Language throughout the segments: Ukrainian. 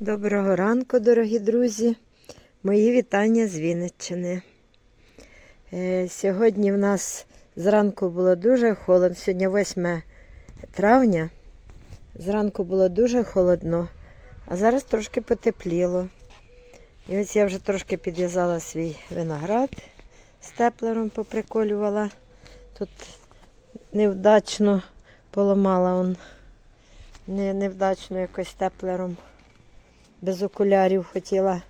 Доброго ранку, дорогі друзі. Мої вітання з Вінниччини. Е, Сьогодні в нас зранку було дуже холодно. Сьогодні 8 травня. Зранку було дуже холодно, а зараз трошки потепліло. І ось я вже трошки підв'язала свій виноград степлером, поприколювала. Тут невдачно поламала он. Невдачно якось степлером без окулярів хотіла.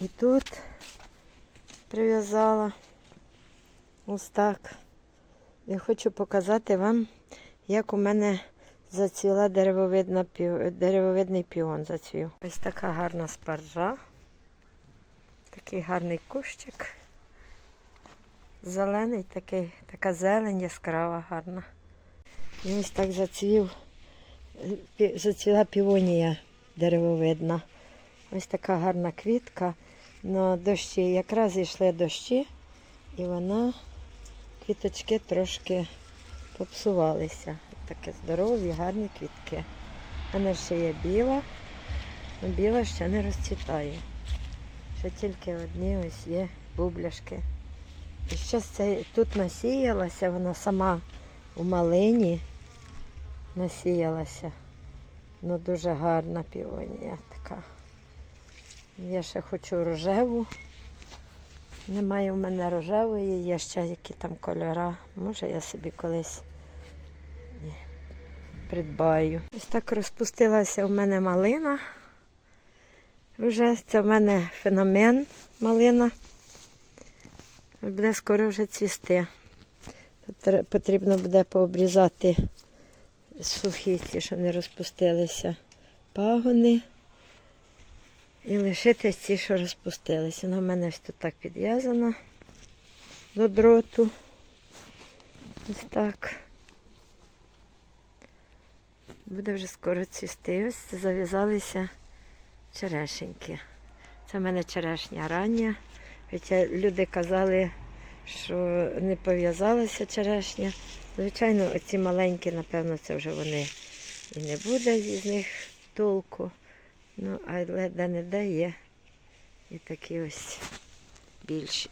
І тут прив'язала ось так. Я хочу показати вам, як у мене зацвіла деревовидний піон зацвів. Ось така гарна спаржа. Такий гарний кущик. Зелений, такий, така зелень яскрава, гарна. І ось так зацвів, зацвіла півонія деревовидна. Ось така гарна квітка. На дощі якраз йшли дощі, і вона, квіточки трошки попсувалися. Таке здорові, гарні квітки. Мене ще є біла, але біла ще не розцвітає. Ще тільки одні ось є бубляшки. І ще це тут насіялася, вона сама у малині насіялася. Ну дуже гарна піонія така. Я ще хочу рожеву. Немає в мене рожевої, є ще які там кольора. Може я собі колись придбаю. Ось так розпустилася в мене малина. Вже це в мене феномен малина. Буде скоро вже цвісти. Потрібно буде пообрізати сухі ті, що не розпустилися пагони. І лишити ті, що розпустилися. Вона в мене ось тут так підв'язана до дроту. Ось так. Буде вже скоро цвісти. Ось зав'язалися черешеньки. Це в мене черешня рання. Хоча люди казали, що не пов'язалася черешня. Звичайно, оці маленькі, напевно, це вже вони і не буде з них толку. Ну, але де-не-де є і такі ось більші.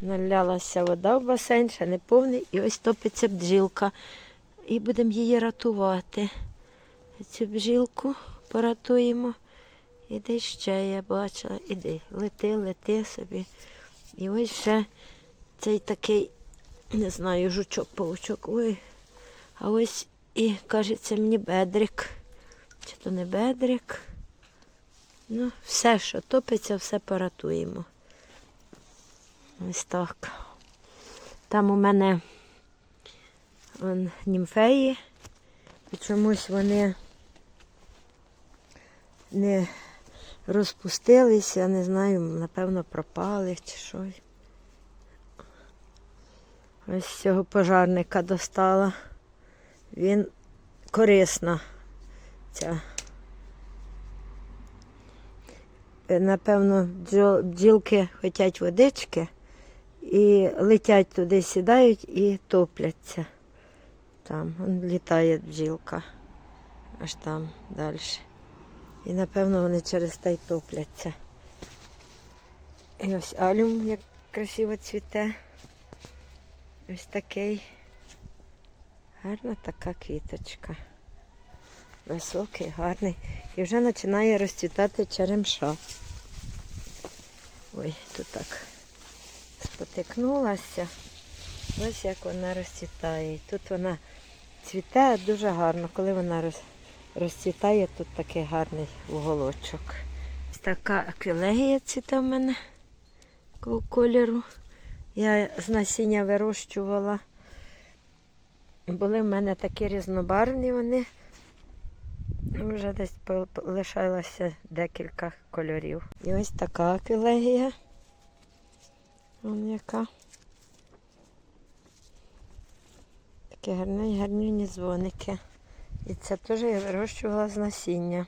Налялася вода в басейн, ще не повний, і ось топиться бджілка. І будемо її рятувати. Цю бджілку поратуємо. Іди ще, я бачила, іди, лети, лети собі. І ось ще цей такий, не знаю, жучок, паучок. Ой. А ось і кажеться мені бедрик. Чи то не бедрик? Ну, все, що топиться, все поратуємо. Ось так. Там у мене вон, німфеї. І чомусь вони не розпустилися, не знаю, напевно, пропали чи що. Ось цього пожарника достала. Він корисна ця. Е, Напевно, бджілки хочуть водички і летять туди, сідають і топляться. Там он літає бджілка. Аж там далі. І напевно вони через те й топляться. І ось алюм як красиво цвіте. Ось такий. Гарна така квіточка. Високий, гарний. І вже починає розцвітати черемша. Ой, тут так спотикнулася. Ось як вона розцвітає. Тут вона цвіте дуже гарно. Коли вона роз, розцвітає, тут такий гарний уголочок. Ось така аквілегія цвіте в мене кольору. Я з насіння вирощувала. Були в мене такі різнобарвні вони. Вже десь лишалося декілька кольорів. І ось така аквілегія. Вон яка. Такі гарні, гарні дзвоники. І це теж я вирощувала з насіння.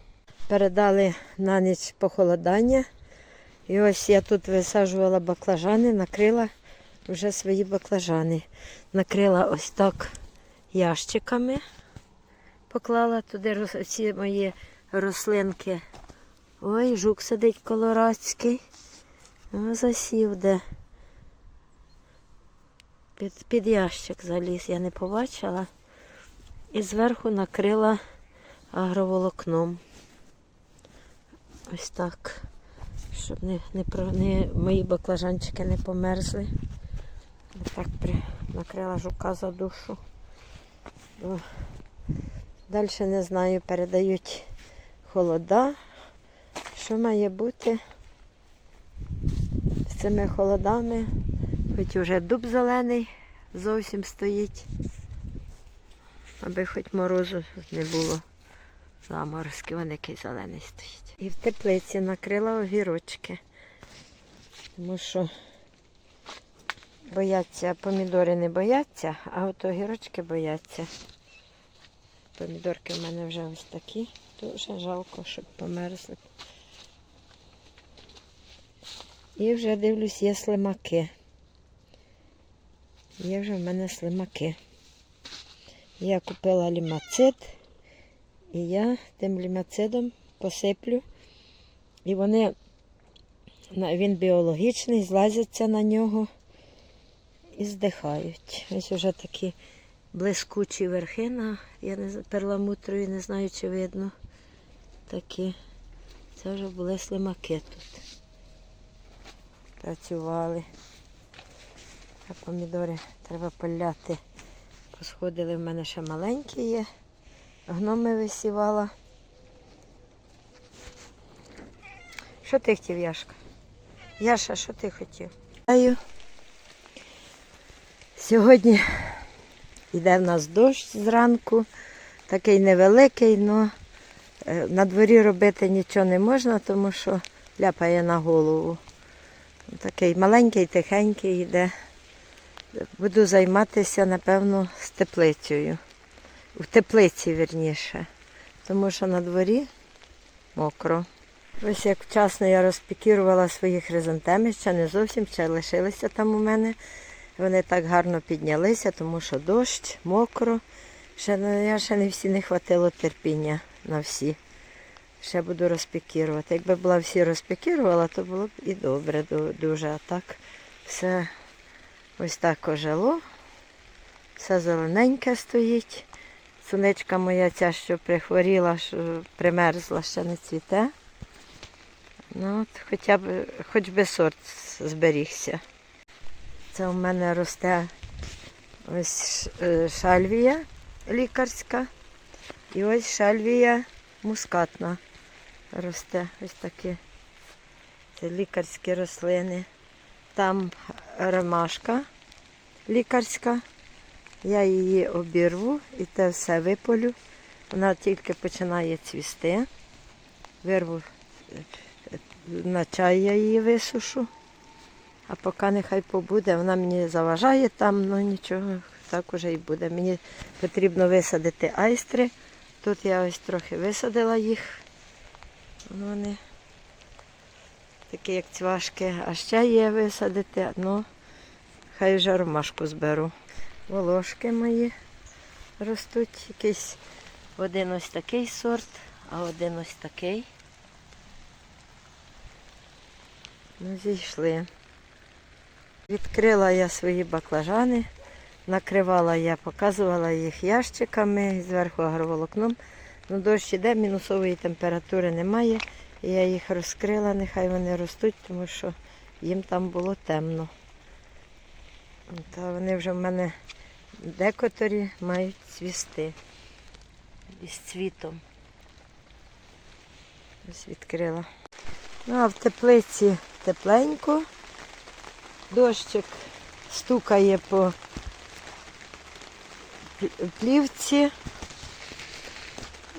Передали на ніч похолодання. І ось я тут висаджувала баклажани, накрила вже свої баклажани. Накрила ось так ящиками. Поклала туди ці мої рослинки. Ой, жук сидить колорадський. О, засів де. Під, під ящик заліз, я не побачила. І зверху накрила агроволокном. Ось так. Щоб не, не, не, мої баклажанчики не померзли. Так накрила жука за душу. Далі не знаю, передають холода. Що має бути з цими холодами? Хоч уже дуб зелений зовсім стоїть, аби хоч морозу не було. Заморозки, вон який зелений стоїть. І в теплиці накрила огірочки. Тому що бояться, помідори не бояться, а от огірочки бояться. Помідорки в мене вже ось такі. Дуже жалко, щоб померзли. І вже дивлюсь, є слимаки. Є вже в мене слимаки. Я купила лімацид, і я тим лімацидом посиплю. І вони, він біологічний, злазяться на нього і здихають. Ось вже такі блискучі верхина, я не перламутрові, не знаю, чи видно. Такі. Це вже були слимаки тут. Працювали. А помідори треба поляти. Посходили в мене ще маленькі є. Гноми висівала. Що ти хотів, Яшка? Яша, що ти хотів? Сьогодні йде в нас дощ зранку, такий невеликий, але на дворі робити нічого не можна, тому що ляпає на голову. Такий маленький, тихенький йде. Буду займатися, напевно, з теплицею. В теплиці, вірніше. Тому що на дворі мокро. Ось як вчасно я розпікірувала свої хризантеми, ще не зовсім, ще лишилися там у мене. Вони так гарно піднялися, тому що дощ, мокро. Ще, не- я ще не всі не хватило терпіння на всі. Ще буду розпікірувати. Якби була всі розпікірувала, то було б і добре дуже. А так все ось так ожило. Все зелененьке стоїть. Сонечка моя ця, що прихворіла, що примерзла, ще не цвіте. Ну, от хоча б, хоч би сорт зберігся. Це у мене росте ось е, шальвія лікарська. І ось шальвія мускатна росте. Ось такі. Це лікарські рослини. Там ромашка лікарська. Я її обірву і те все виполю. Вона тільки починає цвісти. Вирву е, е, на чай я її висушу. А поки нехай побуде, вона мені заважає там, ну нічого, так уже і буде. Мені потрібно висадити айстри. Тут я ось трохи висадила їх. Вони такі, як цвашки. А ще є висадити, ну, хай вже ромашку зберу. Волошки мої ростуть. Якийсь один ось такий сорт, а один ось такий. Ну, зійшли. Відкрила я свої баклажани, накривала я, показувала їх ящиками, зверху агроволокном. Ну, дощ іде, мінусової температури немає. Я їх розкрила, нехай вони ростуть, тому що їм там було темно. Та вони вже в мене декоторі мають цвісти із цвітом. Ось відкрила. Ну, а в теплиці тепленько. Дощик стукає по плівці.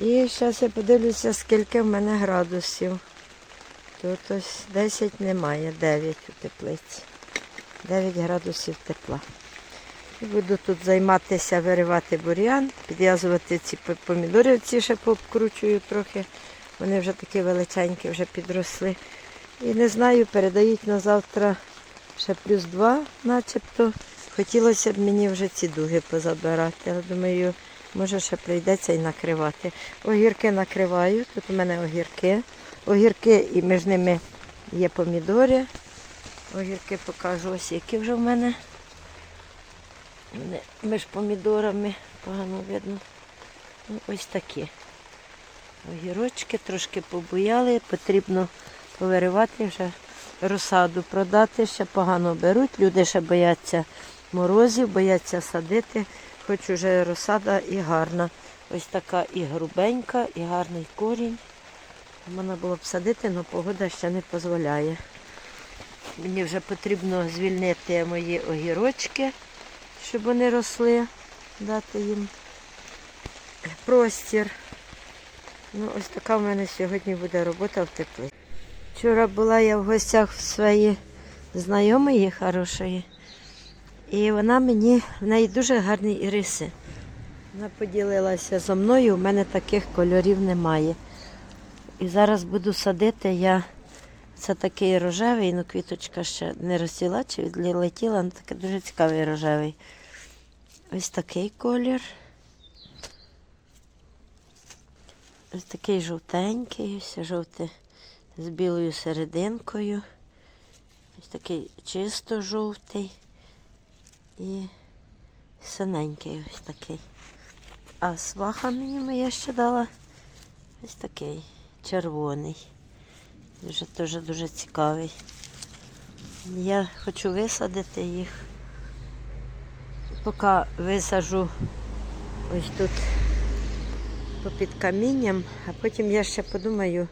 І зараз я подивлюся, скільки в мене градусів. Тут ось 10 немає, 9 у теплиці. 9 градусів тепла. І буду тут займатися, виривати бур'ян, підв'язувати ці по- помідори, ці ще пообкручую трохи. Вони вже такі величенькі, вже підросли. І не знаю, передають на завтра ще плюс два, начебто. Хотілося б мені вже ці дуги позабирати. Але думаю, Може, ще прийдеться і накривати. Огірки накриваю. Тут у мене огірки. Огірки і між ними є помідори. Огірки покажу ось, які вже в мене. Між помідорами погано видно. Ну, ось такі. Огірочки трошки побояли, потрібно повиривати вже розсаду продати, ще погано беруть. Люди ще бояться морозів, бояться садити, хоч уже розсада і гарна. Ось така і грубенька, і гарний корінь. Можна було б садити, але погода ще не дозволяє. Мені вже потрібно звільнити мої огірочки, щоб вони росли, дати їм простір. Ну, ось така в мене сьогодні буде робота в теплі. Вчора була я в гостях в своїй знайомої хорошої, і вона мені, в неї дуже гарні іриси. Вона поділилася зі мною, у мене таких кольорів немає. І зараз буду садити я. Це такий рожевий, ну квіточка ще не розцвіла чи відлетіла, ну такий дуже цікавий рожевий. Ось такий колір. Ось такий жовтенький, ось жовтий з білою серединкою. Ось такий чисто жовтий і синенький ось такий. А сваха мені моя ще дала ось такий червоний. Дуже теж дуже цікавий. Я хочу висадити їх. Поки висажу ось тут попід камінням, а потім я ще подумаю,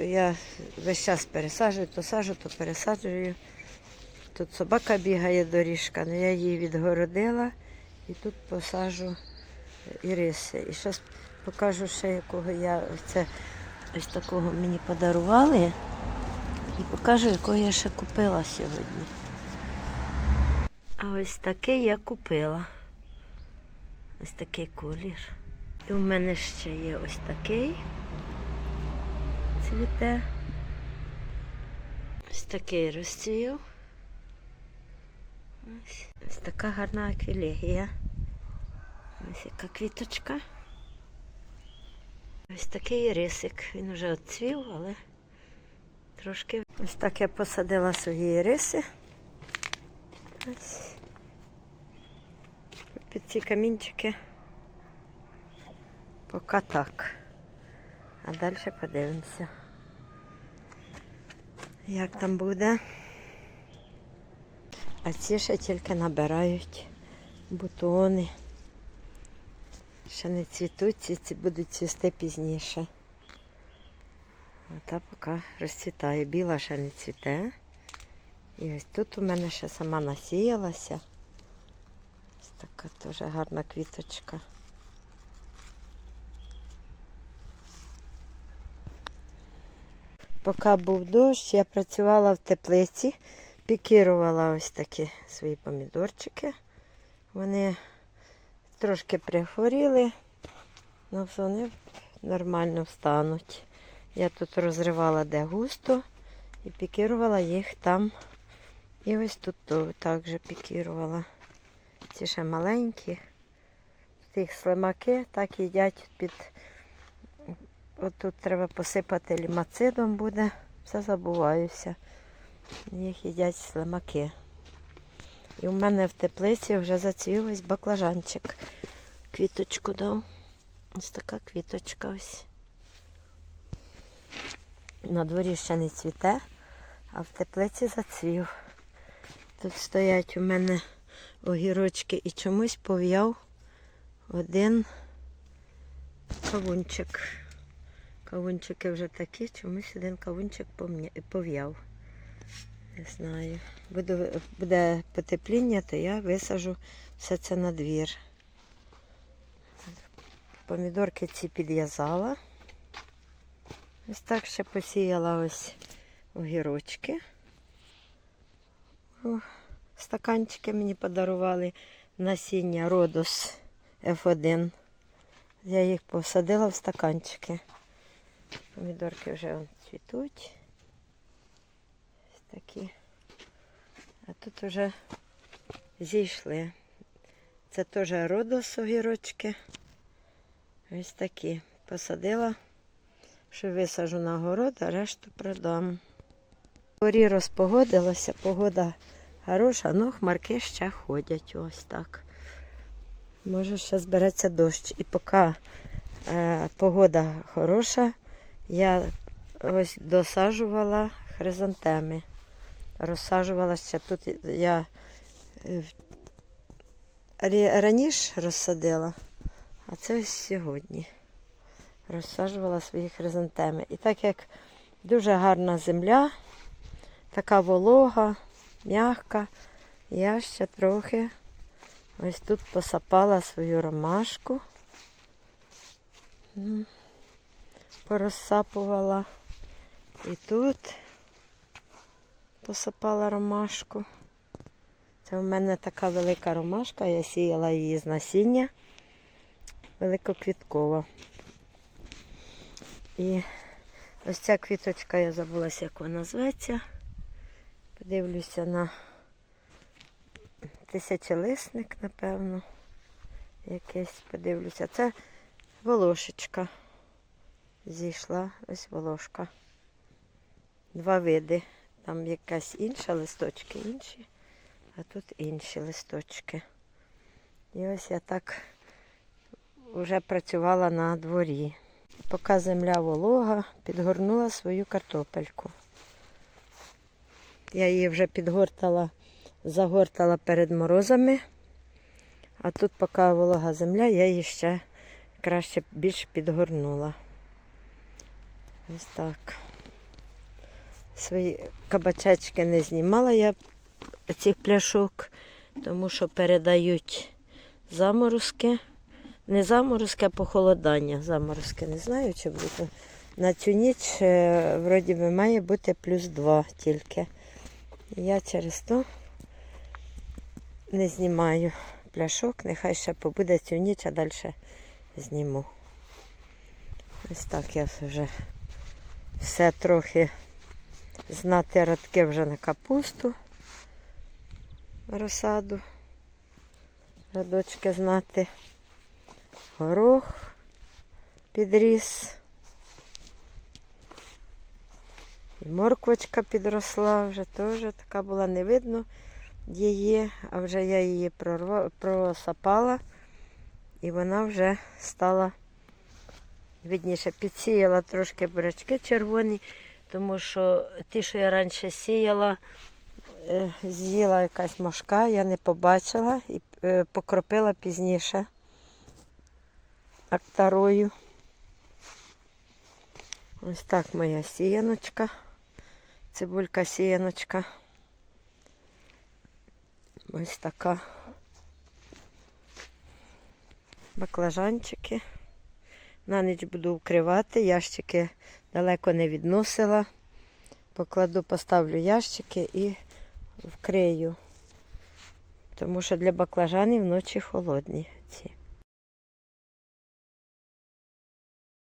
я весь час пересаджую, то сажу, то пересаджую. Тут собака бігає доріжка, але я її відгородила і тут посажу іриси. І зараз покажу ще якого я це ось такого мені подарували. І покажу, якого я ще купила сьогодні. А ось такий я купила. Ось такий колір. І у мене ще є ось такий цвіте. Ось такий розцвів. Ось, ось така гарна аквілегія. Ось яка квіточка. Ось такий рисик. Він вже відцвів, але трошки. Ось так я посадила свої риси. Ось. Під ці камінчики. Поки так. А далі подивимося. Як там буде. А ці ще тільки набирають бутони. Ще не цвітуть, ці, ці будуть цвісти пізніше. А та поки розцвітає. Біла ще не цвіте. І ось тут у мене ще сама насіялася. Ось така теж гарна квіточка. Поки був дощ, я працювала в теплиці, пікірувала ось такі свої помідорчики. Вони трошки прихворіли, але вони нормально встануть. Я тут розривала де густо і пікірувала їх там. І ось тут також пікірувала. Ці ще маленькі. Тих слимаки так їдять під. От тут треба посипати лімацидом буде. Все забуваюся. Їх їдять слимаки. І у мене в теплиці вже зацвів ось баклажанчик. Квіточку дав. Ось така квіточка ось. На дворі ще не цвіте, а в теплиці зацвів. Тут стоять у мене огірочки і чомусь пов'яв один кавунчик. Кавунчики вже такі, чомусь один кавунчик пов'яв. Не знаю. Буде, буде потепління, то я висажу все це на двір. Помідорки ці підв'язала. Ось так ще посіяла ось огірочки. О, стаканчики мені подарували насіння Родос F1. Я їх посадила в стаканчики. Помідорки вже цвітуть. Ось такі. А тут вже зійшли. Це теж родос огірочки. Ось такі. Посадила, що висажу на город, а решту продам. Горі розпогодилося, погода хороша, ну хмарки ще ходять ось так. Може, ще збереться дощ. І поки е, погода хороша, я ось досаджувала хризантеми. Розсаджувала ще тут я е, раніше розсадила, а це ось сьогодні. Розсаджувала свої хризантеми. І так як дуже гарна земля, така волога, м'яка, я ще трохи ось тут посапала свою ромашку. Порозсапувала. І тут посапала ромашку. Це в мене така велика ромашка, я сіяла її з насіння великоквіткова. І ось ця квіточка, я забулася, як вона зветься. Подивлюся на тисячелисник, напевно. Якийсь подивлюся. Це волошечка. Зійшла ось волошка. Два види. Там якась інша листочки інші, а тут інші листочки. І ось я так вже працювала на дворі. Поки земля волога, підгорнула свою картопельку. Я її вже підгортала, загортала перед морозами, а тут, поки волога земля, я її ще краще більш підгорнула. Ось так. Свої кабачечки не знімала я цих пляшок, тому що передають заморозки. Не заморозки, а похолодання. Заморозки не знаю, чи буде. На цю ніч е, вроді би має бути плюс 2 тільки. Я через то не знімаю пляшок, нехай ще побуде цю ніч, а далі зніму. Ось так я вже все трохи знати радки вже на капусту, розсаду, радочки знати, горох підріс. І морквочка підросла, вже теж така була не видно її, а вже я її прорва- просапала і вона вже стала видніше. Підсіяла трошки бурячки червоні, тому що ті, що я раніше сіяла, е, з'їла якась мошка, я не побачила і е, покропила пізніше актарою. Ось так моя сіяночка. Цибулька сіяночка. Ось така. Баклажанчики. На ніч буду вкривати, ящики далеко не відносила. Покладу, поставлю ящики і вкрию. Тому що для баклажанів ночі холодні ці.